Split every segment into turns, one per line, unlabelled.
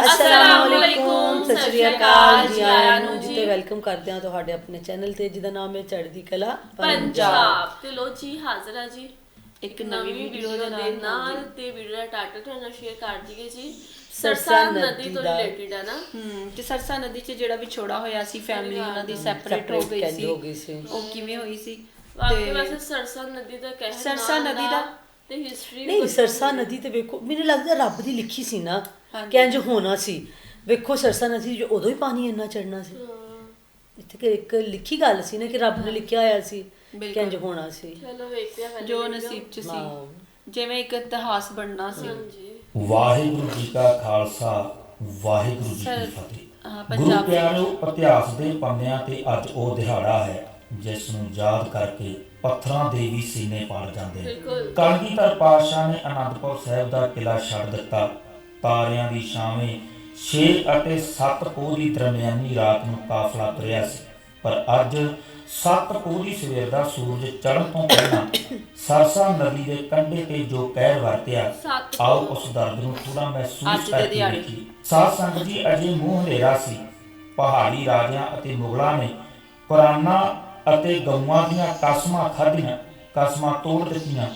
ਅਸਲਾਮੁਅਲੈਕੁਮ ਸਤਿ ਸ਼੍ਰੀ ਅਕਾਲ ਜੀ ਆਇਆਂ ਨੂੰ ਜੀ ਤੇ ਵੈਲਕਮ ਕਰਦੇ ਹਾਂ ਤੁਹਾਡੇ ਆਪਣੇ ਚੈਨਲ ਤੇ ਜਿਹਦਾ ਨਾਮ ਹੈ ਚੜ੍ਹਦੀ ਕਲਾ
ਪੰਜਾਬ ਤੇ ਲੋ ਜੀ ਹਾਜ਼ਰ ਆ ਜੀ।
ਇੱਕ ਨਵੀਂ ਵੀਡੀਓ ਦੇ ਨਾਲ
ਤੇ ਵੀਡੀਓ ਦਾ ਟਾਈਟਲ ਤੁਹਾਨੂੰ ਸ਼ੇਅਰ ਕਰ ਦਈਏ ਜੀ।
ਸਰਸਾ ਨਦੀ
ਤੋਂ। ਰਿਲੇਟਡ ਹੈ ਨਾ।
ਹਮ ਤੇ ਸਰਸਾ ਨਦੀ 'ਚ ਜਿਹੜਾ ਵਿਛੋੜਾ ਹੋਇਆ ਸੀ ਫੈਮਿਲੀ ਉਹਨਾਂ ਦੀ ਸੈਪਰੇਟ ਹੋ
separate
ਗਈ
ਹੋ
ਸੀ।
ਗਈ ਸੀ।
ਉਹ ਕਿਵੇਂ ਹੋਈ ਸੀ?
ਵਾਕਈ ਵੈਸੇ ਸਰਸਾ ਨਦੀ ਦਾ ਕਹਿਣਾ
ਸਰਸਾ ਨਦੀ ਦਾ-
ਤੇ ਹਿਸਟਰੀ
ਨਹੀਂ ਸਰਸਾ ਨਦੀ ਤੇ ਵੇਖੋ ਮੈਨੂੰ ਲੱਗਦਾ ਰੱਬ ਦੀ ਲਿਖੀ ਸੀ ਨਾ। ਕਿ ਇੰਜ ਹੋਣਾ ਸੀ। ਵੇਖੋ ਸਰਸਾ ਨਦੀ 'ਚ ਉਦੋਂ ਹੀ ਪਾਣੀ ਇੰਨਾ ਚੜਨਾ ਸੀ। ਇੱਥੇ ਕਿ ਇੱਕ ਲਿਖੀ ਗੱਲ ਸੀ ਨਾ ਕਿ ਰੱਬ ਨੇ ਲਿਖਿਆ ਹੋਇਆ ਸੀ ਕਿ ਇੰਜ ਹੋਣਾ ਸੀ।
ਚਲੋ ਵੇਖਦੇ ਆ
ਜੋ ਨਸੀਬ 'ਚ। ਸੀ। ਜਿਵੇਂ ਇੱਕ ਇਤਿਹਾਸ ਬਣਨਾ ਸੀ।
ਹਾਂਜੀ।
ਵਾਹਿਗੁਰੂ ਜੀ ਕਾ ਖਾਲਸਾ ਵਾਹਿਗੁਰੂ ਜੀ ਕੀ ਫਤਿਹ। ਗੁਰੂ
ਪੰਜਾਬੀ।
ਪਿਆਰਿਓ ਇਤਿਹਾਸ ਦੇ ਪੰਨਿਆਂ ਤੇ ਅੱਜ ਉਹ ਦਿਹਾੜਾ ਹੈ ਜਿਸ ਨੂੰ ਯਾਦ ਕਰਕੇ ਪੱਥਰਾਂ ਦੇ ਵੀ ਸੀਨੇ ਪਾੜ ਜਾਂਦੇ ਨੇ। ਕਲਗੀਧਰ ਪਾਤਸ਼ਾਹ ਨੇ ਅਨੰਦਪੁਰ ਸਾਹਿਬ ਦਾ ਕਿਲਾ ਛੱਡ ਦਿੱਤਾ। ਤਾਰਿਆਂ ਦੀ ਛਾਵੇਂ 6 ਅਤੇ 7 ਪੋਹ ਦੀ ਦਰਮਿਆਨੀ ਰਾਤ ਨੂੰ ਕਾਫਲਾ ਤੁਰਿਆ ਸੀ। ਪਰ ਅੱਜ 7 ਪੋਹ ਦੀ ਸਵੇਰ ਦਾ ਸੂਰਜ ਚੜ੍ਹਨ ਤੋਂ ਪਹਿਲਾਂ ਸਰਸਾ ਨਦੀ ਦੇ ਕੰਢੇ ਤੇ ਜੋ ਕਹਿਰ ਵਰਤਿਆ ਆਓ ਉਸ ਦਰਦ ਨੂੰ ਥੋੜਾ ਮਹਿਸੂਸ ਕਰਕੇ। ਦੇਖੀਏ। ਸਾਧ ਸੰਗਤ ਜੀ ਅਜੇ ਮੂੰਹ ਹਨੇਰਾ ਸੀ। ਪਹਾੜੀ ਰਾਜਿਆਂ ਅਤੇ ਮੁਗਲਾਂ ਨੇ ਕੁਰਾਨਾਂ ਅਤੇ ਗਊਆਂ ਦੀਆਂ ਕਸਮਾਂ ਖਾਧੀਆਂ ਕਸਮਾਂ ਤੋੜ ਦਿੱਤੀਆਂ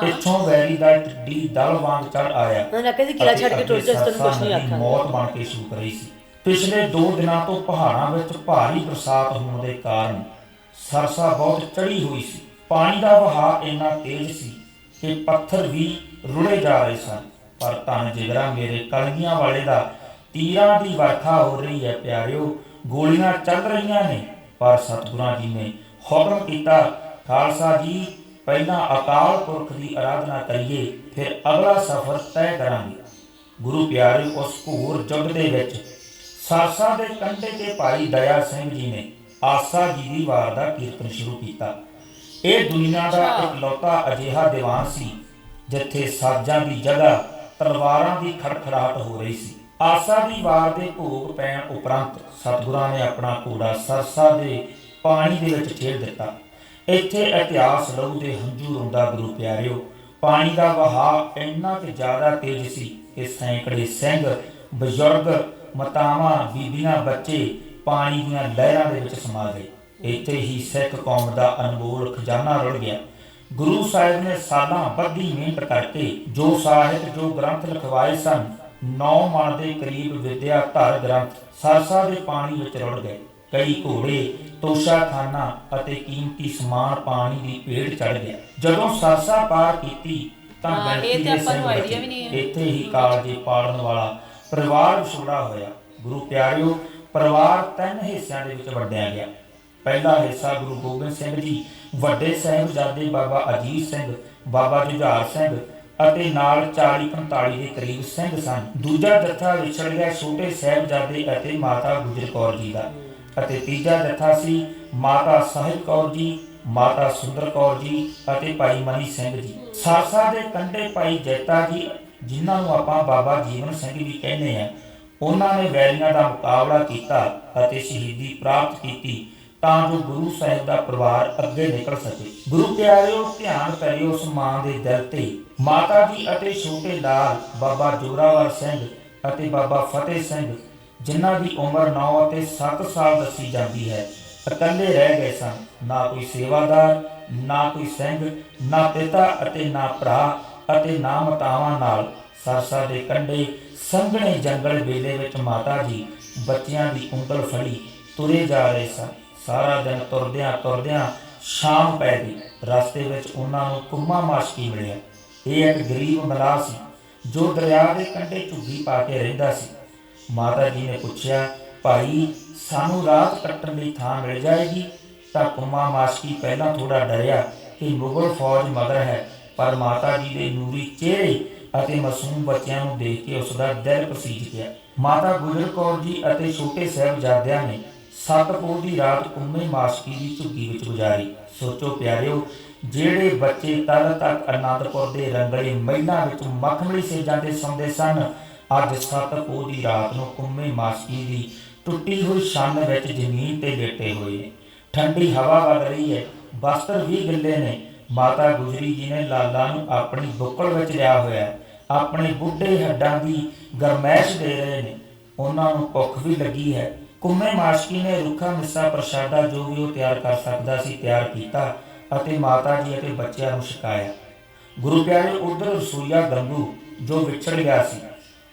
ਪਿੱਛੋਂ ਵੈਰੀ ਦਾ ਢੀ ਦਲ ਵਾਂਗ ਚੜ ਆਇਆ।
ਉਹਨਾਂ ਕਿਲਾ ਛੱਡ ਕੇ ਟੁਰ ਜਾ ਕੁਝ ਨਹੀਂ
ਮੌਤ ਬਣ ਕੇ ਛੂਕ ਰਹੀ ਸੀ। ਪਿਛਲੇ 2 ਦਿਨਾਂ ਤੋਂ ਪਹਾੜਾਂ ਵਿੱਚ ਭਾਰੀ ਬਰਸਾਤ ਹੋਣ ਦੇ ਕਾਰਨ ਸਰਸਾ ਬਹੁਤ ਚੜੀ ਹੋਈ ਸੀ। ਪਾਣੀ ਦਾ ਵਹਾਅ ਇੰਨਾ ਤੇਜ਼ ਸੀ ਕਿ ਪੱਥਰ ਵੀ ਰੁੜੇ ਜਾ ਰਹੇ ਸਨ। ਪਰ ਧੰਨ ਜਿਗਰਾ ਮੇਰੇ ਕਲਗੀਆਂ ਵਾਲੇ ਦਾ ਤੀਰਾਂ ਦੀ ਵਰਖਾ ਹੋ ਰਹੀ ਹੈ ਪਿਆਰਿਓ ਗੋਲੀਆਂ ਚੱਲ ਰਹੀਆਂ ਨੇ। ਪਰ ਸਤਿਗੁਰਾਂ ਜੀ ਨੇ ਹੁਕਮ ਕੀਤਾ ਖਾਲਸਾ ਜੀ ਪਹਿਲਾਂ ਅਕਾਲ ਪੁਰਖ ਦੀ ਆਰਾਧਨਾ ਕਰੀਏ ਫਿਰ ਅਗਲਾ ਸਫ਼ਰ ਤੈਅ ਕਰਾਂਗੇ। ਗੁਰੂ ਪਿਆਰੇ ਉਸ ਘੋਰ ਜੁਗ ਦੇ ਵਿੱਚ ਸਰਸਾ ਦੇ ਕੰਢੇ ਤੇ ਭਾਈ ਦਇਆ ਸਿੰਘ ਜੀ ਨੇ ਆਸਾ ਜੀ ਦੀ ਵਾਰ ਦਾ ਕੀਰਤਨ ਸ਼ੁਰੂ ਕੀਤਾ। ਇਹ ਦੁਨੀਆ ਦਾ ਇਕਲੌਤਾ ਅਜਿਹਾ ਦੀਵਾਨ ਸੀ ਜਿੱਥੇ ਸਾਜ਼ਾਂ ਦੀ ਜਗ੍ਹਾ ਤਲਵਾਰਾਂ ਦੀ ਖੜਖੜਾਹਟ ਹੋ ਰਹੀ ਸੀ। ਆਸਾ ਦੀ ਵਾਰ ਦੇ ਭੋਗ ਪੈਣ ਉਪਰੰਤ ਸਤਿਗੁਰਾਂ ਨੇ ਆਪਣਾ ਘੋੜਾ ਸਰਸਾ ਦੇ ਪਾਣੀ ਦੇ ਵਿੱਚ ਛੇੜ ਦਿੱਤਾ। ਇੱਥੇ ਇਤਿਹਾਸ ਲਹੂ ਦੇ ਹੰਝੂ ਰੋਂਦਾ ਗੁਰੂ ਪਿਆਰਿਓ, ਪਾਣੀ ਦਾ ਵਹਾਅ ਇੰਨਾ ਕਿ ਜ਼ਿਆਦਾ ਤੇਜ਼ ਸੀ ਕਿ ਸੈਂਕੜੇ ਸਿੰਘ, ਬਜ਼ੁਰਗ, ਮਤਾਵਾਂ, ਬੀਬੀਆਂ, ਬੱਚੇ ਪਾਣੀ ਦੀਆਂ ਲਹਿਰਾਂ ਦੇ ਵਿੱਚ ਸਮਾ ਗਏ। ਇੱਥੇ ਹੀ ਸਿੱਖ ਕੌਮ ਦਾ ਅਨਮੋਲ ਖਜ਼ਾਨਾ ਰੁੜ ਗਿਆ। ਗੁਰੂ ਸਾਹਿਬ ਨੇ ਸਾਲਾਂ ਬੱਧੀ ਮਿਹਨਤ ਕਰਕੇ ਜੋ ਸਾਹਿਤ, ਜੋ ਗ੍ਰੰਥ ਲਿਖਵਾਏ ਸਨ 9 ਮਣ ਦੇ ਕਰੀਬ ਵਿਦਿਆ ਧਰ ਗ੍ਰੰਥ ਸਰਸਾ ਦੇ ਪਾਣੀ ਵਿੱਚ ਰੁੜ ਗਏ। ਕਈ ਘੋੜੇ ਤੋਸ਼ਾਖਾਨਾ ਅਤੇ ਕੀਮਤੀ ਸਮਾਨ ਪਾਣੀ ਦੀ ਭੇੜ ਚੜ ਗਿਆ। ਜਦੋਂ ਸਰਸਾ ਪਾਰ ਕੀਤੀ ਤਾਂ ਗਿਣਤੀ
ਤੇ
ਦੇ
ਆਪਾਂ ਨੂੰ
ਸਿੰਘ। ਇੱਥੇ ਹੀ ਕਾਲਜੇ ਪਾੜਨ ਵਾਲਾ ਪਰਿਵਾਰ ਵਿਛੋੜਾ ਹੋਇਆ। ਗੁਰੂ ਪਿਆਰਿਓ ਪਰਿਵਾਰ ਤਿੰਨ ਹਿੱਸਿਆਂ ਦੇ ਵਿੱਚ ਵੰਡਿਆ ਗਿਆ। ਪਹਿਲਾ ਹਿੱਸਾ ਗੁਰੂ ਗੋਬਿੰਦ ਸਿੰਘ ਜੀ ਵੱਡੇ ਸਾਹਿਬਜ਼ਾਦੇ ਬਾਬਾ ਅਜੀਤ ਸਿੰਘ ਬਾਬਾ ਜੁਝਾਰ ਸਿੰਘ ਅਤੇ ਨਾਲ 40 45 ਦੇ ਕਰੀਬ ਸਿੰਘ ਸਨ। ਦੂਜਾ ਜੱਥਾ ਵਿਛੜ ਗਿਆ ਛੋਟੇ ਸਾਹਿਬਜ਼ਾਦੇ ਅਤੇ ਮਾਤਾ ਗੁਜਰ ਕੌਰ ਜੀ ਦਾ। ਅਤੇ ਤੀਜਾ ਜੱਥਾ ਸੀ ਮਾਤਾ ਸਾਹਿਬ ਕੌਰ ਜੀ, ਮਾਤਾ ਸੁੰਦਰ ਕੌਰ ਜੀ ਅਤੇ ਭਾਈ ਮਨੀ ਸਿੰਘ ਜੀ। ਸਾਰਸਾ ਦੇ ਕੰਢੇ ਭਾਈ ਜੈਤਾ ਜੀ, ਜਿਨ੍ਹਾਂ ਨੂੰ ਆਪਾਂ ਬਾਬਾ ਜੀਵਨ ਸਿੰਘ ਵੀ ਕਹਿੰਦੇ ਆ ਉਹਨਾਂ ਨੇ ਵੈਰੀਆਂ ਦਾ ਮੁਕਾਬਲਾ ਕੀਤਾ ਅਤੇ ਸ਼ਹੀਦੀ ਪ੍ਰਾਪਤ ਕੀਤੀ ਤਾਂ ਜੋ ਗੁਰੂ ਸਾਹਿਬ ਦਾ ਪਰਿਵਾਰ ਅੱਗੇ ਨਿਕਲ ਸਕੇ। ਗੁਰੂ ਪਿਆਰਿਓ, ਧਿਆਨ ਕਰਿਓ ਉਸ ਮਾਂ ਦੇ ਦਿਲ ਤੇ। ਮਾਤਾ ਜੀ ਅਤੇ ਛੋਟੇ ਲਾਲ, ਬਾਬਾ ਜੋਰਾਵਰ ਸਿੰਘ ਅਤੇ ਬਾਬਾ ਫਤਿਹ ਸਿੰਘ ਜਿਨ੍ਹਾਂ ਦੀ ਉਮਰ 9 ਅਤੇ 7 ਸਾਲ ਦੱਸੀ ਜਾਂਦੀ ਹੈ, ਇਕੱਲੇ ਰਹਿ ਗਏ ਸਨ। ਨਾ ਕੋਈ ਸੇਵਾਦਾਰ, ਨਾ ਕੋਈ ਸਿੰਘ, ਨਾ ਪਿਤਾ ਅਤੇ ਨਾ ਭਰਾ ਅਤੇ ਨਾ ਮਾਤਾਵਾਂ ਨਾਲ ਸਰਸਾ ਦੇ ਕੰਢੇ ਸੰਘਣੇ ਜੰਗਲ ਵੇਲੇ ਵਿੱਚ ਮਾਤਾ ਜੀ ਬੱਚਿਆਂ ਦੀ ਉਂਗਲ ਫੜੀ ਤੁਰੇ ਜਾ ਰਹੇ ਸਨ। ਸਾਰਾ ਦਿਨ ਤੁਰਦਿਆਂ ਤੁਰਦਿਆਂ ਸ਼ਾਮ ਪੈ ਗਈ। ਰਸਤੇ ਵਿੱਚ ਉਹਨਾਂ ਨੂੰ ਕੁੰਮਾ ਮਾਸ਼ਕੀ ਮਿਲਿਆ। ਇਹ ਇੱਕ ਗਰੀਬ ਮਲਾਹ ਸੀ ਜੋ ਦਰਿਆ ਦੇ ਕੰਢੇ ਝੁੱਗੀ ਪਾ ਕੇ ਰਹਿੰਦਾ ਸੀ। ਮਾਤਾ ਜੀ ਨੇ ਪੁੱਛਿਆ, ਭਾਈ, ਸਾਨੂੰ ਰਾਤ ਕੱਟਣ ਲਈ ਥਾਂ ਮਿਲ ਜਾਏਗੀ? ਤਾਂ ਕੁਮਾ ਮਾਸ਼ਕੀ ਪਹਿਲਾਂ ਥੋੜਾ ਡਰਿਆ ਕਿ ਮੁਗਲ ਫੌਜ ਮਗਰ ਹੈ, ਪਰ ਮਾਤਾ ਜੀ ਦੇ ਨੂਰੀ ਚਿਹਰੇ ਅਤੇ ਮਾਸੂਮ ਬੱਚਿਆਂ ਨੂੰ ਦੇਖ ਕੇ ਉਸ ਦਾ ਦਿਲ ਪਸੀਜ ਗਿਆ। ਮਾਤਾ ਗੁਜਰ ਕੌਰ ਜੀ ਅਤੇ ਛੋਟੇ ਸਾਹਿਬਜ਼ਾਦਿਆਂ ਨੇ ਸਤਪੁਰ ਦੀ ਰਾਤ ਕੁੰਮੇ ਮਾਸ਼ਕੀ ਦੀ ਝੁੱਗੀ ਵਿੱਚ ਗੁਜ਼ਾਰੀ। ਸੋਚੋ ਪਿਆਰਿਓ, ਜਿਹੜੇ ਬੱਚੇ ਤਦ ਤੱਕ ਅਨੰਦਪੁਰ ਦੇ ਰੰਗਲੇ ਮਹਿਲਾਂ ਵਿੱਚ ਮਖਮਲੀ ਸੇਜਾਂ ਤੇ ਸੌਂਦੇ ਸਨ ਅੱਜ ਸੱਤ ਪੋਹ ਦੀ ਰਾਤ ਨੂੰ ਕੁੰਮੇ ਮਾਸ਼ਕੀ ਦੀ ਟੁੱਟੀ ਹੋਈ ਛੰਨ ਵਿੱਚ ਜ਼ਮੀਨ ਤੇ ਲੇਟੇ ਹੋਏ। ਠੰਡੀ ਹਵਾ ਵਗ ਰਹੀ ਹੈ, ਬਸਤਰ ਵੀ ਗਿੱਲੇ ਨੇ। ਮਾਤਾ ਗੁਜਰੀ ਜੀ ਨੇ ਲਾਲਾ ਨੂੰ ਆਪਣੀ ਬੁੱਕਲ ਵਿੱਚ ਲਿਆ ਹੋਇਆ ਹੈ। ਆਪਣੇ ਬੁੱਢੇ ਹੱਡਾਂ ਦੀ ਗਰਮੈਸ਼ ਦੇ ਰਹੇ ਨੇ। ਉਹਨਾਂ ਨੂੰ ਭੁੱਖ ਵੀ ਲੱਗੀ ਹੈ। ਕੁੰਮੇ ਮਾਸ਼ਕੀ ਨੇ ਰੁੱਖਾ, ਮਿੱਸਾ, ਪ੍ਰਸ਼ਾਦਾ ਜੋ ਵੀ ਉਹ ਤਿਆਰ ਕਰ ਸਕਦਾ ਸੀ ਤਿਆਰ ਕੀਤਾ ਅਤੇ ਮਾਤਾ ਜੀ ਅਤੇ ਬੱਚਿਆਂ ਨੂੰ ਛਕਾਇਆ। ਗੁਰੂ ਪਿਆਰੇ, ਉਧਰ ਰਸੂਈਆ ਗੰਗੂ ਜੋ ਵਿਛੜ ਗਿਆ ਸੀ।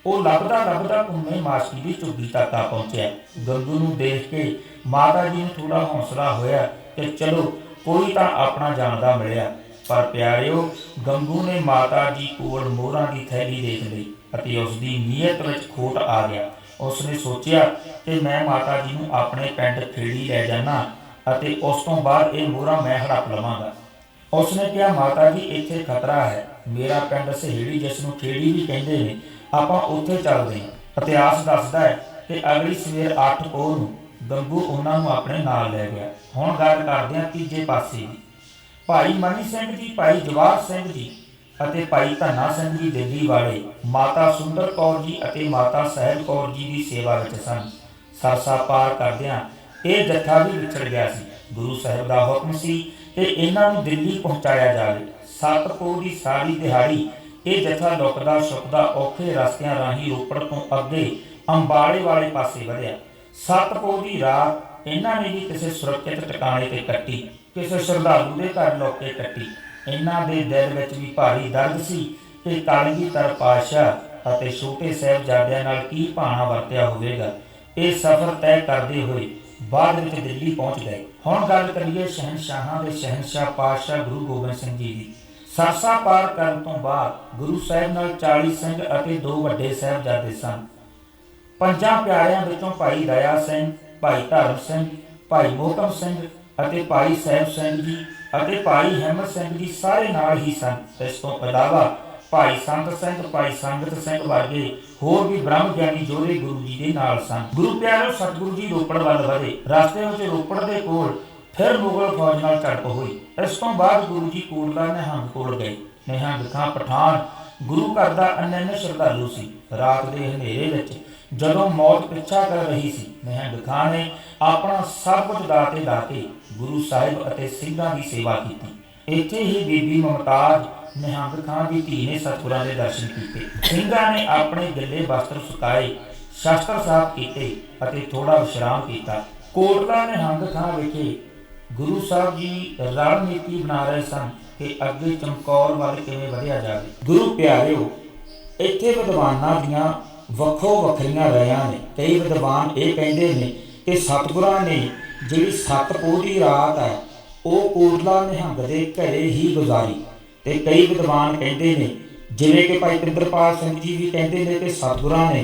ਉਹ ਲੱਭਦਾ ਲੱਭਦਾ ਘੁੰਮੇ ਮਾਸੀ ਦੀ ਝੁੱਗੀ ਤੱਕ ਆ ਪਹੁੰਚਿਆ। ਗੰਗੂ ਨੂੰ ਦੇਖ ਕੇ ਮਾਤਾ ਜੀ ਨੂੰ ਥੋੜਾ ਹੌਸਲਾ ਹੋਇਆ ਕਿ ਚਲੋ, ਕੋਈ ਤਾਂ ਆਪਣਾ ਜਾਣਦਾ ਮਿਲਿਆ। ਪਰ ਪਿਆਰਿਓ, ਗੰਗੂ ਨੇ ਮਾਤਾ ਜੀ ਕੋਲ ਮੋਹਰਾਂ ਦੀ ਥੈਲੀ ਦੇਖ ਲਈ ਅਤੇ ਉਸ ਦੀ ਨੀਅਤ ਵਿੱਚ ਖੋਟ ਆ ਗਿਆ। ਉਸ ਨੇ ਸੋਚਿਆ ਕਿ ਮੈਂ ਮਾਤਾ ਜੀ ਨੂੰ ਆਪਣੇ ਪਿੰਡ ਖੇੜੀ ਲੈ ਜਾਣਾ ਅਤੇ ਉਸ ਤੋਂ ਬਾਅਦ ਇਹ ਮੋਹਰਾਂ ਮੈਂ ਹੜਪ ਲਵਾਂਗਾ। ਉਸ ਨੇ ਕਿਹਾ, ਮਾਤਾ ਜੀ, ਇੱਥੇ ਖਤਰਾ ਹੈ। ਮੇਰਾ ਪਿੰਡ ਸਹੇੜੀ ਜਿਸ ਨੂੰ ਖੇੜੀ ਵੀ ਕਹਿੰਦੇ ਨੇ ਆਪਾਂ ਉੱਥੇ ਚੱਲਦੇ ਇਤਿਹਾਸ ਦੱਸਦਾ ਹੈ ਕਿ ਅਗਲੀ ਸਵੇਰ 8 ਪੋਹ ਨੂੰ ਗੰਗੂ ਉਹਨਾਂ ਨੂੰ ਆਪਣੇ ਨਾਲ ਲੈ ਗਿਆ। ਹੁਣ ਗੱਲ ਕਰਦੇ ਹਾਂ ਤੀਜੇ ਪਾਸੇ ਦੀ। ਭਾਈ ਮਨੀ ਸਿੰਘ ਜੀ ਭਾਈ ਜਵਾਹਰ ਸਿੰਘ ਜੀ ਅਤੇ ਭਾਈ ਧੰਨਾ ਸਿੰਘ ਜੀ ਦਿੱਲੀ ਵਾਲੇ ਮਾਤਾ ਸੁੰਦਰ ਕੌਰ ਜੀ ਅਤੇ ਮਾਤਾ ਸਹਿਜ ਕੌਰ ਜੀ ਦੀ ਸੇਵਾ ਵਿੱਚ ਸਨ। ਸਰਸਾ ਪਾਰ ਕਰਦਿਆਂ ਇਹ ਜੱਥਾ ਵੀ ਵਿਛੜ ਗਿਆ ਸੀ। ਗੁਰੂ ਸਾਹਿਬ ਦਾ ਹੁਕਮ ਸੀ ਕਿ ਇਹਨਾਂ ਨੂੰ ਦਿੱਲੀ ਪਹੁੰਚਾਇਆ ਜਾਵੇ। ਸੱਤ ਪੋਹ ਦੀ ਸਾਰੀ ਦਿਹਾੜੀ ਇਹ ਜਥਾ ਲੁਕਦਾ ਛੁਪਦਾ ਔਖੇ ਰਸਤਿਆਂ ਰਾਹੀਂ ਰੋਪੜ ਤੋਂ ਅੱਗੇ ਅੰਬਾਲੇ ਵਾਲੇ ਪਾਸੇ ਵਧਿਆ। ਸੱਤ ਦੀ ਰਾਤ ਇਹਨਾਂ ਨੇ ਵੀ ਕਿਸੇ ਸੁਰੱਖਿਅਤ ਟਿਕਾਣੇ ਤੇ ਕੱਟੀ, ਕਿਸੇ ਸ਼ਰਧਾਲੂ ਦੇ ਘਰ ਲੋਕ ਕੱਟੀ। ਇਹਨਾਂ ਦੇ ਦਿਲ ਵਿੱਚ ਵੀ ਭਾਰੀ ਦਰਦ ਸੀ ਕਿ ਕਲਗੀਧਰ ਪਾਤਸ਼ਾਹ ਅਤੇ ਛੋਟੇ ਸਾਹਿਬਜ਼ਾਦਿਆਂ ਨਾਲ ਕੀ ਭਾਣਾ ਵਰਤਿਆ ਹੋਵੇਗਾ। ਇਹ ਸਫ਼ਰ ਤੈਅ ਕਰਦੇ ਹੋਏ ਬਾਅਦ ਵਿੱਚ ਦਿੱਲੀ ਪਹੁੰਚ ਗਏ। ਹੁਣ ਗੱਲ ਕਰੀਏ ਸ਼ਹਿਨਸ਼ਾਹਾਂ ਦੇ ਸ਼ਹਿਨਸ਼ਾਹ ਪਾਤਸ਼ਾਹ ਗੁਰੂ ਗੋਬਿੰਦ ਸਿੰਘ ਜੀ ਦੀ। ਸਰਸਾ ਪਾਰ ਕਰਨ ਤੋਂ ਬਾਅਦ ਗੁਰੂ ਸਾਹਿਬ ਨਾਲ 40 ਸਿੰਘ ਅਤੇ ਦੋ ਵੱਡੇ ਸਾਹਿਬਜ਼ਾਦੇ ਸਨ। ਪੰਜਾਂ ਪਿਆਰਿਆਂ ਵਿੱਚੋਂ ਭਾਈ ਦਇਆ ਸਿੰਘ, ਭਾਈ ਧਰਮ ਸਿੰਘ, ਭਾਈ ਮੋਹਕਮ ਸਿੰਘ ਅਤੇ ਭਾਈ ਸਾਹਿਬ ਸਿੰਘ ਜੀ ਅਤੇ ਭਾਈ ਹਿੰਮਤ ਸਿੰਘ ਜੀ ਸਾਰੇ ਨਾਲ ਹੀ ਸਨ। ਇਸ ਤੋਂ ਇਲਾਵਾ ਭਾਈ ਸੰਤ ਸਿੰਘ, ਭਾਈ ਸੰਗਤ ਸਿੰਘ ਵਰਗੇ ਹੋਰ ਵੀ ਬ੍ਰਹਮ ਗਿਆਨੀ ਜੋਧੇ ਗੁਰੂ ਜੀ ਦੇ ਨਾਲ ਸਨ। ਗੁਰੂ ਪਿਆਰਿਓ ਸਤਿਗੁਰੂ ਜੀ ਰੋਪੜ ਵੱਲ ਵਧੇ। ਰਸਤੇ ਵਿੱਚ ਰੋਪੜ ਦੇ ਕੋਲ ਫਿਰ ਮੁਗਲ ਫੌਜ ਨਾਲ ਝੜਪ ਹੋਈ। ਇਸ ਤੋਂ ਬਾਅਦ ਗੁਰੂ ਜੀ ਕੋਟਲਾ ਨਿਹੰਗ ਕੋਲ ਗਏ। ਨਿਹੰਗ ਖਾਂ ਪਠਾਨ, ਗੁਰੂ ਘਰ ਦਾ ਅਨੰਨ ਸ਼ਰਧਾਲੂ ਸੀ। ਰਾਤ ਦੇ ਹਨੇਰੇ ਵਿੱਚ ਜਦੋਂ ਮੌਤ ਪਿੱਛਾ ਕਰ ਰਹੀ ਸੀ, ਨਿਹੰਗ ਖਾਂ ਨੇ ਆਪਣਾ ਸਭ ਕੁਝ ਲਾ ਕੇ ਗੁਰੂ ਸਾਹਿਬ ਅਤੇ ਸਿੰਘਾਂ ਦੀ ਸੇਵਾ ਕੀਤੀ। ਇੱਥੇ ਹੀ ਬੀਬੀ ਮਮਤਾਜ, ਨਿਹੰਗ ਖਾਂ ਦੀ ਧੀ ਨੇ ਸਤਿਗੁਰਾਂ ਦੇ ਦਰਸ਼ਨ ਕੀਤੇ। ਸਿੰਘਾਂ ਨੇ ਆਪਣੇ ਗਿੱਲੇ ਵਸਤਰ ਸੁਕਾਏ, ਸ਼ਸਤਰ ਸਾਫ਼ ਕੀਤੇ ਅਤੇ ਥੋੜਾ ਵਿਸ਼ਰਾਮ ਕੀਤਾ। ਕੋਟਲਾ ਨਿਹੰਗ ਖਾਂ ਵਿਖੇ ਗੁਰੂ ਸਾਹਿਬ ਜੀ ਰਣਨੀਤੀ ਬਣਾ ਰਹੇ ਸਨ ਕਿ ਅੱਗੇ ਚਮਕੌਰ ਵੱਲ ਕਿਵੇਂ ਵਧਿਆ ਜਾਵੇ। ਗੁਰੂ ਪਿਆਰਿਓ, ਇੱਥੇ ਵਿਦਵਾਨਾਂ ਦੀਆਂ ਵੱਖੋ ਵੱਖਰੀਆਂ ਰਾਇਆਂ ਨੇ, ਕਈ ਵਿਦਵਾਨ ਇਹ ਕਹਿੰਦੇ ਨੇ ਕਿ ਸਤਿਗੁਰਾਂ ਨੇ ਜਿਹੜੀ ਸੱਤ ਦੀ ਰਾਤ ਹੈ, ਉਹ ਕੋਟਲਾ ਨਿਹੰਗ ਦੇ ਘਰੇ ਹੀ ਗੁਜ਼ਾਰੀ। ਤੇ ਕਈ ਵਿਦਵਾਨ ਕਹਿੰਦੇ ਨੇ, ਜਿਵੇਂ ਕਿ ਭਾਈ ਪਿੰਦਰਪਾਲ ਸਿੰਘ ਜੀ ਵੀ ਕਹਿੰਦੇ ਨੇ ਕਿ ਸਤਿਗੁਰਾਂ ਨੇ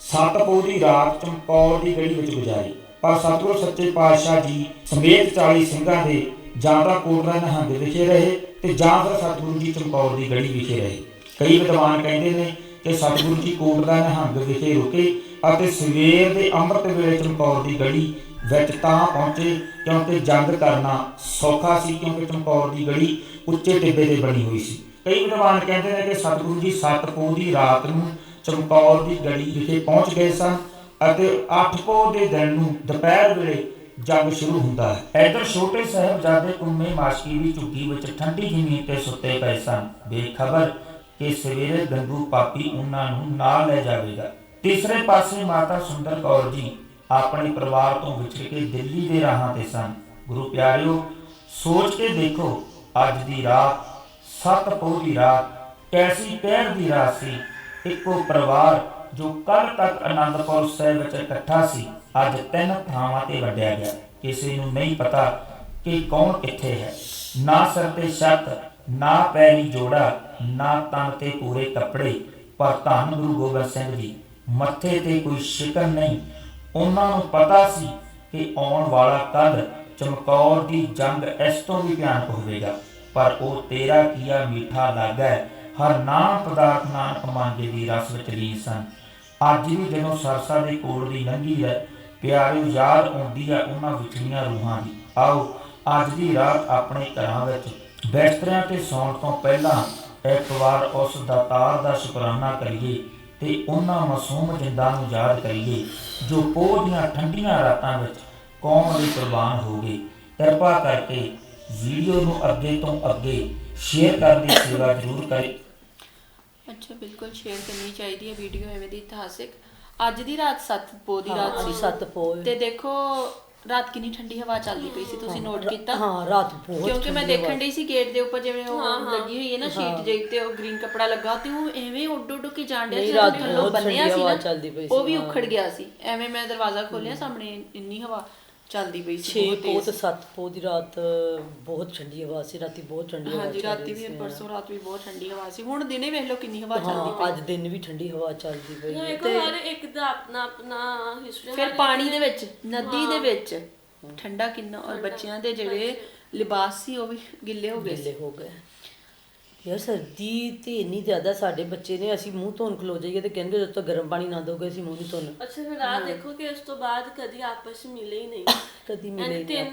ਸੱਤ ਦੀ ਰਾਤ ਚਮਕੌਰ ਦੀ ਗੜੀ ਵਿੱਚ ਗੁਜ਼ਾਰੀ। ਪਰ ਸਤਿਗੁਰ ਸੱਚੇ ਪਾਤਸ਼ਾਹ ਜੀ ਸਮੇਤ 40 ਸਿੰਘਾਂ ਦੇ ਜਾਂ ਤਾਂ ਕੋਟਲਾ ਨਿਹੰਗ ਵਿਖੇ ਰਹੇ ਤੇ ਜਾਂ ਫਿਰ ਸਤਿਗੁਰੂ ਜੀ ਚਮਕੌਰ ਦੀ ਗੜੀ ਵਿਖੇ ਰਹੇ। ਕਈ ਵਿਦਵਾਨ ਕਹਿੰਦੇ ਨੇ ਕਿ ਸਤਿਗੁਰੂ ਜੀ ਕੋਟਲਾ ਨਿਹੰਗ ਵਿਖੇ ਰੁਕੇ ਅਤੇ ਸਵੇਰ ਦੇ ਅੰਮ੍ਰਿਤ ਵੇਲੇ ਚਮਕੌਰ ਦੀ ਗੜੀ ਵਿੱਚ ਤਾਂ ਪਹੁੰਚੇ ਕਿਉਂਕਿ ਜੰਗ ਕਰਨਾ ਸੌਖਾ ਸੀ ਕਿਉਂਕਿ ਚਮਕੌਰ ਦੀ ਗੜੀ ਉੱਚੇ ਟਿੱਬੇ ਤੇ ਬਣੀ ਹੋਈ ਸੀ। ਕਈ ਵਿਦਵਾਨ ਕਹਿੰਦੇ ਨੇ ਕਿ ਸਤਿਗੁਰੂ ਜੀ ਸੱਤ ਦੀ ਰਾਤ ਨੂੰ ਚਮਕੌਰ ਦੀ ਗੜੀ ਵਿਖੇ ਪਹੁੰਚ ਗਏ ਸਨ ਅਤੇ ਅੱਠ ਪੋਹ ਦੇ ਦਿਨ ਨੂੰ ਦੁਪਹਿਰ ਵੇਲੇ ਜੰਗ ਸ਼ੁਰੂ ਹੁੰਦਾ ਹੈ। ਇਧਰ ਛੋਟੇ ਸਾਹਿਬਜ਼ਾਦੇ ਕੁੰਮੇ ਮਾਸ਼ਕੀ ਦੀ ਝੁੱਗੀ ਵਿੱਚ ਠੰਡੀ ਜ਼ਮੀਨ ਤੇ ਸੁੱਤੇ ਪਏ ਸਨ। ਬੇਖਬਰ ਕਿ ਸਵੇਰੇ ਗੰਗੂ ਪਾਪੀ ਉਹਨਾਂ ਨੂੰ ਨਾਲ ਲੈ ਜਾਵੇਗਾ। ਤੀਸਰੇ ਪਾਸੇ ਮਾਤਾ ਸੁੰਦਰ ਕੌਰ ਜੀ ਆਪਣੇ ਪਰਿਵਾਰ ਤੋਂ ਵਿਛੜ ਕੇ ਦਿੱਲੀ ਦੇ ਰਾਹਾਂ ਤੇ ਸਨ। ਗੁਰੂ ਪਿਆਰਿਓ, ਸੋਚ ਕੇ ਦੇਖੋ, ਅੱਜ ਦੀ ਰਾਤ, ਸੱਤ ਪੋਹ ਦੀ ਰਾਤ, ਕੈਸੀ ਪਹਿਰ ਦੀ ਰਾਤ ਸੀ। ਇੱਕੋ ਪਰਿਵਾਰ ਜੋ ਕੱਲ ਤੱਕ ਆਨੰਦਪੁਰ ਸਾਹਿਬ ਵਿੱਚ ਇਕੱਠਾ ਸੀ, ਅੱਜ ਤਿੰਨ ਥਾਵਾਂ ਤੇ ਵੰਡਿਆ ਗਿਆ। ਕਿਸੇ ਨੂੰ ਨਹੀਂ ਪਤਾ ਕਿ ਕੌਣ ਕਿੱਥੇ ਹੈ। ਨਾ ਸਿਰ ਤੇ ਛੱਤ, ਨਾ ਪੈਰੀ ਜੋੜਾ, ਨਾ ਤਨ ਤੇ ਪੂਰੇ ਕੱਪੜੇ, ਪਰ ਧੰਨ ਗੁਰੂ ਗੋਬਿੰਦ ਸਿੰਘ ਜੀ, ਮੱਥੇ ਤੇ ਕੋਈ ਸ਼ਿਕਨ ਨਹੀਂ। ਉਹਨਾਂ ਨੂੰ ਪਤਾ ਸੀ ਕਿ ਆਉਣ ਵਾਲਾ ਕੱਲ ਚਮਕੌਰ ਦੀ ਜੰਗ ਇਸ ਤੋਂ ਵੀ ਭਿਆਨਕ ਹੋਵੇਗਾ, ਪਰ ਉਹ ਤੇਰਾ ਕੀਆ ਮੀਠਾ ਲੱਗਾ ਹਰ ਨਾਮ ਪਦਾਰਥ ਨਾਨਕ ਮੰਗੇ ਦੀ ਰਸ ਵਿੱਚ ਲੀਨ ਸਨ। ਅੱਜ ਵੀ ਜਦੋਂ ਸਰਸਾ ਦੇ ਕੋਲ ਦੀ ਲੰਘੀ ਹੈ, ਪਿਆਰੀ ਯਾਦ ਆਉਂਦੀ ਹੈ ਉਹਨਾਂ ਵਿਛੜੀਆਂ ਰੂਹਾਂ ਦੀ। ਆਓ, ਅੱਜ ਦੀ ਰਾਤ ਆਪਣੇ ਘਰਾਂ ਵਿੱਚ ਬਿਸਤਰਿਆਂ ਤੇ ਸੌਣ ਤੋਂ ਪਹਿਲਾਂ ਇੱਕ ਵਾਰ ਉਸ ਦਾਤਾਰ ਦਾ ਸ਼ੁਕਰਾਨਾ ਕਰੀਏ ਤੇ ਉਹਨਾਂ ਮਾਸੂਮ ਜਿੰਦਾਂ ਨੂੰ ਯਾਦ ਕਰੀਏ, ਜੋ ਪੋਹ ਦੀਆਂ ਠੰਡੀਆਂ ਰਾਤਾਂ ਵਿੱਚ ਕੌਮ ਲਈ ਕੁਰਬਾਨ ਹੋ ਗਏ। ਕਿਰਪਾ ਕਰਕੇ ਵੀਡੀਓ ਨੂੰ ਅੱਗੇ ਤੋਂ ਅੱਗੇ ਸ਼ੇਅਰ ਕਰਨ ਦੀ ਸੇਵਾ ਜ਼ਰੂਰ ਕਰੇ।
ਅੱਛਾ ਬਿਲਕੁਲ ਸ਼ੇਅਰ ਕਰਨੀ ਚਾਹੀਦੀ ਹੈ ਵੀਡੀਓ ਐਵੇਂ ਦੀ ਇਤਿਹਾਸਿਕ। ਅੱਜ ਦੀ ਰਾਤ ਸੱਤ ਪੋ ਦੀ ਰਾਤ ਸੀ।
ਸੱਤ ਹੈ।
ਤੇ ਦੇਖੋ ਰਾਤ ਕਿੰਨੀ ਠੰਡੀ ਹਵਾ ਚੱਲਦੀ ਪਈ ਸੀ ਤੁਸੀਂ ਨੋਟ ਕੀਤਾ?
ਹਾਂ ਰਾਤ ਬਹੁਤ
ਕਿਉਂਕਿ ਮੈਂ ਦੇਖਣ ਡਈ ਸੀ ਗੇਟ ਦੇ ਉੱਪਰ ਜਿਵੇਂ ਉਹ ਲੱਗੀ ਹੋਈ ਹੈ ਨਾ ਸ਼ੀਟ ਜਿਹੀ ਤੇ ਉਹ ਗ੍ਰੀਨ ਕਪੜਾ ਲੱਗਾ ਤੇ ਉਹ ਐਵੇਂ ਉੱਡ ਉੱਡ ਕੇ ਜਾਣ ਡਿਆ ਸੀ
ਰਾਤ ਬਹੁਤ
ਬੰਨਿਆ
ਠੰਡੀ
ਸੀ
ਹਵਾ
ਨਾ
ਚੱਲਦੀ ਪਈ
ਉਹ ਵੀ। ਉਖੜ ਗਿਆ ਸੀ। ਐਵੇਂ ਮੈਂ ਦਰਵਾਜ਼ਾ ਖੋਲਿਆ ਸਾਹਮਣੇ ਇੰਨੀ ਹਵਾ। ਚੱਲਦੀ ਪਈ ਸੀ
6
ਬਹੁਤ
ਤੇ
ਤੇਜ਼
7 ਪੋਹ ਦੀ ਰਾਤ ਬਹੁਤ ਠੰਡੀ ਹਵਾ ਸੀ ਰਾਤੀ ਬਹੁਤ ਠੰਡੀ ਹਵਾ
ਹਾਂਜੀ
ਚੱਲ
ਰਾਤੀ
ਰਹੀ
ਵੀ
ਸੀ।
ਪਰਸੋਂ ਰਾਤ ਵੀ ਬਹੁਤ ਠੰਡੀ ਹਵਾ ਸੀ। ਹੁਣ ਦਿਨੇ ਵੇਖ ਲਓ ਕਿੰਨੀ ਹਵਾ ਚੱਲਦੀ
ਹਾਂ
ਪਈ
ਅੱਜ ਦਿਨ ਵੀ ਠੰਡੀ ਹਵਾ ਚੱਲਦੀ ਪਈ ਹੈ।
ਦੇਖੋ ਹਰ ਇੱਕ ਦਾ ਆਪਣਾ ਆਪਣਾ ਹਿਸਟਰੀ
ਫਿਰ ਪਾਣੀ ਦੇ ਵਿੱਚ ਨਦੀ ਦੇ ਵਿੱਚ ਠੰਡਾ ਕਿੰਨਾ ਔਰ ਬੱਚਿਆਂ ਦੇ ਜਿਹੜੇ ਲਿਬਾਸ ਸੀ ਉਹ ਵੀ ਗਿੱਲੇ ਹੋ ਗਏ
ਗਿੱਲੇ ਹੋ ਗਏ। ਯਾਰ ਸਰਦੀ ਤੇ ਇੰਨੀ ਜ਼ਿਆਦਾ ਸਾਡੇ ਬੱਚੇ ਨੇ ਅਸੀਂ ਮੂੰਹ ਧੋਣ ਖਲੋ ਜਾਈਏ ਤੇ ਕਹਿੰਦੇ ਜਦੋਂ ਤੱਕ ਗਰਮ ਪਾਣੀ ਨਾ ਦੋਗੇ ਅਸੀਂ ਮੂੰਹ ਨਹੀਂ ਧੋਣਾ।
ਅੱਛਾ ਫਿਰ ਰਾਤ ਦੇਖੋ ਕਿ ਉਸ ਤੋਂ ਬਾਅਦ ਕਦੀ ਆਪਸ ਵਿੱਚ ਮਿਲੇ ਹੀ ਨਹੀਂ।
ਕਦੀ ਮਿਲੇ ਨਹੀਂ
ਤਿੰਨ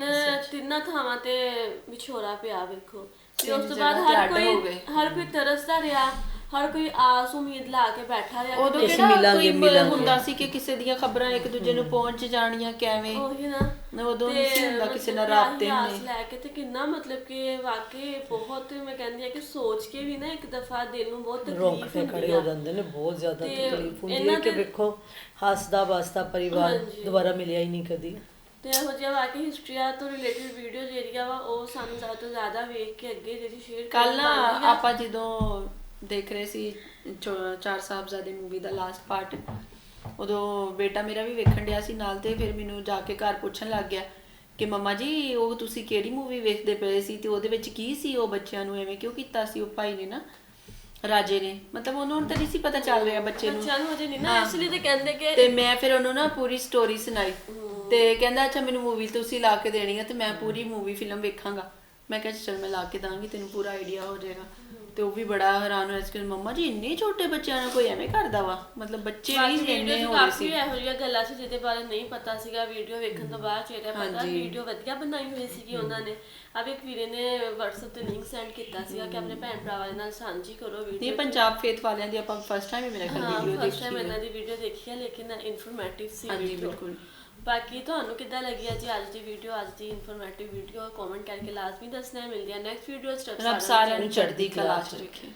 ਤਿੰਨਾਂ ਥਾਵਾਂ ਤੇ ਵਿਛੋਰਾ ਪਿਆ ਵੇਖੋ। ਤੇ ਉਸ ਤੋਂ ਬਾਅਦ ਹਰ ਕੋਈ। ਹਰ ਕੋਈ ਤਰਸਦਾ ਰਿਹਾ। ਹਰ ਕੋਈ ਆਸ ਉਮੀਦ ਲਾ ਕੇ ਬੈਠਾ ਰਿਹਾ।
ਉਦੋਂ
ਅਸੀਂ
ਕਿਹੜਾ
ਮਿਲਾਂਗੇ,
ਕੋਈ
ਮਿਲਾਂਗੇ।
ਹੁੰਦਾ ਸੀ ਕਿ ਕਿਸੇ ਦੀਆਂ ਖਬਰਾਂ ਇੱਕ ਦੂਜੇ ਨੂੰ ਪਹੁੰਚ ਜਾਣੀਆਂ ਕਿਵੇਂ?
ਉਹੀ ਨਾ।
ਉਦੋਂ ਨਹੀਂ ਸੀ ਹੁੰਦਾ ਕਿਸੇ
ਮਤਲਬ
ਨਾਲ
ਕਿ
ਰਾਬਤੇ
ਆਸ ਲੈ ਕੇ ਤੇ ਕਿੰਨਾ ਮਤਲਬ ਕਿ ਵਾਕਈ ਬਹੁਤ ਮੈਂ ਕਹਿੰਦੀ ਆ ਕਿ ਸੋਚ ਕੇ ਵੀ ਨਾ ਇੱਕ ਦਫਾ ਦਿਲ ਨੂੰ ਬਹੁਤ ਤਕਲੀਫ
ਕੇ
ਹੁੰਦੀ
ਖੜੇ
ਆ
ਹੋ ਜਾਂਦੇ ਨੇ ਬਹੁਤ ਜ਼ਿਆਦਾ
ਤੇ
ਤਕਲੀਫ ਹੁੰਦੀ ਹੈ
ਇਹਨਾਂ
ਕਿ
ਦੇ-
ਵੇਖੋ ਹੱਸਦਾ ਬਸਦਾ ਪਰਿਵਾਰ
ਹਾਂਜੀ।
ਦੁਬਾਰਾ ਮਿਲਿਆ ਹੀ ਨਹੀਂ ਕਦੀ।
ਤੇ ਇਹੋ ਜਿਹਾ ਵਾਕਈ ਹਿਸਟਰੀਆ ਤੋਂ ਰਿਲੇਟਡ ਵੀਡੀਓ ਜਿਹੜੀਆਂ ਵਾ ਉਹ ਸਾਨੂੰ ਜ਼ਿਆਦਾ ਤੋਂ ਜ਼ਿਆਦਾ ਵੇਖ ਕੇ ਅੱਗੇ ਜਿਹੜੀ ਸ਼ੇਅਰ
ਕੱਲ ਆਪਾਂ ਜਦੋਂ ਦੇਖ ਰਹੇ ਸੀ ਚਾਰ ਸਾਹਿਬਜ਼ਾਦੇ ਮੂਵੀ ਦਾ ਲਾਸਟ ਪਾਰਟ ਉਦੋਂ ਬੇਟਾ ਮੇਰਾ ਵੀ ਵੇਖਣ ਡਿਆ ਸੀ ਨਾਲ ਤੇ ਫਿਰ ਮੈਨੂੰ ਜਾ ਕੇ ਘਰ ਪੁੱਛਣ ਲੱਗ ਗਿਆ ਕਿ ਮਮਾ ਜੀ ਉਹ ਤੁਸੀਂ ਕਿਹੜੀ ਮੂਵੀ ਵੇਖਦੇ ਪਏ ਸੀ ਤੇ ਉਹਦੇ ਵਿੱਚ ਕੀ ਸੀ ਉਹ ਬੱਚਿਆਂ ਨੂੰ ਐਵੇਂ ਕਿਉਂ ਕੀਤਾ ਸੀ ਉਹ ਭਾਈ ਨੇ ਨਾ ਰਾਜੇ ਨੇ। ਮਤਲਬ ਉਹਨੂੰ ਹੁਣ ਤਾਂ ਨਹੀਂ ਸੀ ਪਤਾ ਚੱਲ ਰਿਹਾ ਬੱਚੇ ਨੂੰ।
ਬੱਚਿਆਂ ਨੂੰ ਹਜੇ ਨਹੀਂ ਨਾ ਇਸ ਲਈ ਤੇ ਕਹਿੰਦੇ ਕਿ
ਤੇ ਮੈਂ ਫਿਰ ਉਹਨੂੰ ਨਾ ਪੂਰੀ ਸਟੋਰੀ ਸੁਣਾਈ। ਤੇ ਕਹਿੰਦਾ ਅੱਛਾ ਮੈਨੂੰ ਮੂਵੀ ਤੁਸੀਂ ਲਾ ਕੇ ਦੇਣੀ ਹੈ ਤੇ ਮੈਂ ਪੂਰੀ ਮੂਵੀ ਫਿਲਮ ਵੇਖਾਂਗਾ। ਮੈਂ ਕਿਹਾ ਚਲ ਮੈਂ ਲਾ ਕੇ ਦਾਂਗੀ ਤੈਨੂੰ ਪੂਰਾ ਆਈਡੀਆ ਹੋ ਜਾਏਗਾ। ਤੇ ਉਹ ਵੀ ਬੜਾ ਹੈਰਾਨ ਹੋਇਆ ਕਿ ਮੰਮਾ ਜੀ ਇੰਨੇ ਛੋਟੇ ਬੱਚਿਆਂ ਨੂੰ ਕੋਈ ਐਵੇਂ ਕਰਦਾ ਵਾ? ਮਤਲਬ ਬੱਚੇ ਵੀ ਇੰਨੇ
ਵੀਡੀਓ
ਹੋ ਗਏ ਸੀ।
ਇਹੋ ਜਿਹੀਆਂ ਗੱਲਾਂ ਸੀ ਜਿਹਦੇ ਬਾਰੇ ਨਹੀਂ ਪਤਾ ਸੀਗਾ। ਵੀਡੀਓ ਵੇਖਣ ਤੋਂ ਬਾਅਦ ਜਿਹੜਾ ਪਤਾ। ਵੀਡੀਓ ਵਧੀਆ ਬਣਾਈ ਹੋਈ ਸੀਗੀ ਉਹਨਾਂ ਨੇ। ਵੀ ਇੱਕ ਵੀਰੇ ਨੇ WhatsApp ਤੇ ਲਿੰਕ ਸੈਂਡ ਕੀਤਾ ਸੀਗਾ ਕਿ ਆਪਣੇ ਭੈਣ ਭਰਾਵਾਂ ਦੇ ਨਾਲ ਸਾਂਝੀ ਕਰੋ
ਇਹ
ਵੀਡੀਓ
ਪੰਜਾਬ ਫੇਥ ਵਾਲਿਆਂ ਦੀ ਆਪਾਂ ਫਸਟ ਟਾਈਮ ਹੀ ਮੇਰਾ ਖਿਆਲ
ਹਾਂ
ਵੀਡੀਓ
ਫਸਟ ਟਾਈਮ
ਦੇਖੀ
ਇਹਨਾਂ
ਹੈ
ਦੀ ਵੀਡੀਓ ਦੇਖੀ ਹੈ ਲੇਕਿਨ ਇਨਫੋਰਮੇਟਿਵ ਸੀ video।
ਬਿਲਕੁਲ।
ਬਾਕੀ ਤੁਹਾਨੂੰ ਕਿੱਦਾਂ ਲੱਗੀ ਅੱਜ ਅੱਜ ਦੀ ਵੀਡੀਓ ਅੱਜ ਦੀ ਇਨਫੋਰਮੇਟਿਵ ਵੀਡੀਓ ਕਮੈਂਟ ਕਰਕੇ ਲਾਜ਼ਮੀ ਦੱਸਣਾ ਹੈ ਮਿਲਦੀ ਹੈ ਨੈਕਸਟ ਵੀਡੀਓ ਸਟੈਪ
ਸਾਰਿਆਂ ਨੂੰ ਚੜ੍ਹਦੀ ਕਲਾ ਚ ਰੱਖੇ।